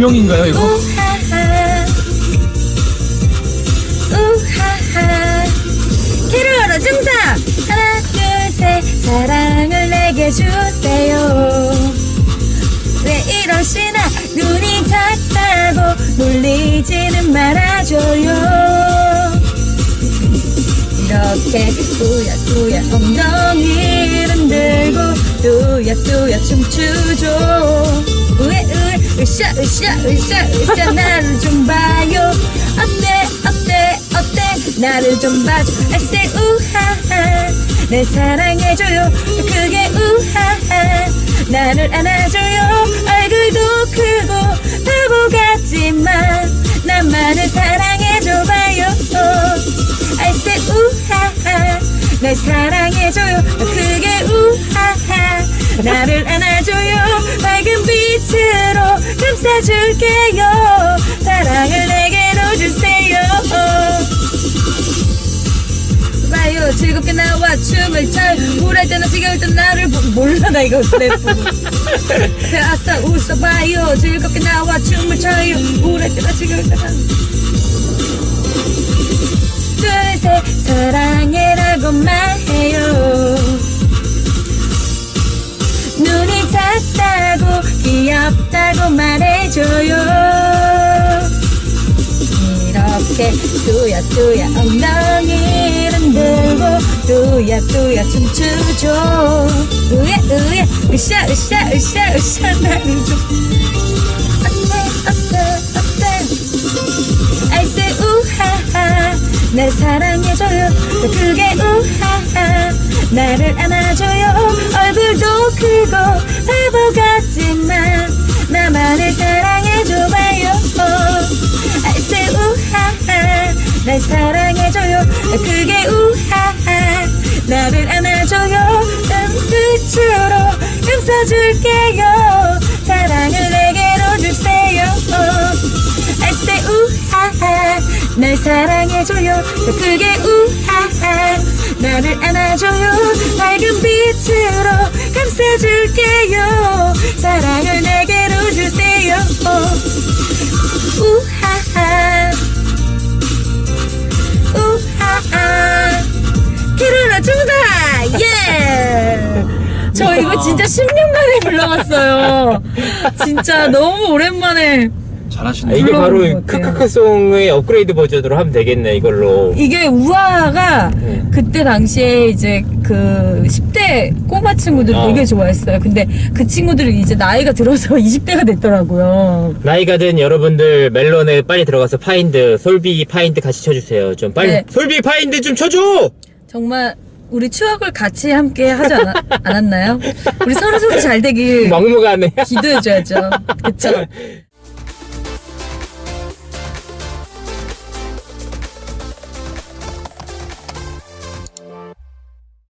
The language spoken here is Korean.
엉덩이인가요 이거? 우하하. 우하하. 캐롤러 증사 하나 둘 셋. 사랑을 내게 주세요. 왜 이러시나? 눈이 작다고 놀리지는 말아줘요. 이렇게 뚜야뚜야 엉덩이를 흔들고 뚜야뚜야 으에 으쌰 으쌰 으쌰 으쌰 나를 좀 봐요. 어때 어때 어때? 나를 좀 봐줘. say 우하하. 내 사랑해줘요. 그게 우하하. 나를 안아줘요. 얼굴도 크고 바보 같지만 나만을 사랑해줘봐요. say 우하하. 날 사랑해줘요. 그게 우하하. 나를 안아줘요. 밝은 빛으로 감싸줄게요. 사랑을 내게로 주세요. 봐요 즐겁게 나와 춤을 춰요. 우울할 때나 지겨울 때 나를 보- 몰라 나 이거 랩 아싸 웃어봐요. 즐겁게 나와 춤을 춰요. 우울할 때나 지겨울 때나 이렇게 뚜야뚜야 엉덩이를 흔들고 뚜야뚜야 춤추죠. 으에 으에 으쌰 으쌰 으쌰 으쌰 나를 좀. 어때 어때 어때? say 우하하. 날 사랑해줘요. 그게 우하하. 나를 안아줘요. 얼굴 날 사랑해줘요. 그게 우하하 나를 안아줘요. 눈빛으로 감싸줄게요. 사랑을 내게로 주세요. I say 우하하 날 사랑해줘요. 그게 우하하 나를 안아줘요. 밝은 빛으로 감싸줄게요. 사랑을 저 이거 진짜 10년 만에 불러봤어요. 진짜 너무 오랜만에. 잘하시네. 아, 이게 바로. 크크크송의 업그레이드 버전으로 하면 되겠네 이걸로 이게 우아가 네. 그때 당시에 이제 그 10대 꼬마 친구들 어. 되게 좋아했어요. 근데 그 친구들이 이제 나이가 들어서 20대가 됐더라고요. 나이가 든 여러분들 멜론에 빨리 들어가서 파인드 솔비 파인드 같이 쳐주세요 좀 빨리 네. 솔비 파인드 좀 쳐줘 정말 우리 추억을 같이 함께 하지 않, 않았나요? 우리 서로 서로 잘 되길 막무가내 기도해줘야죠. 그쵸?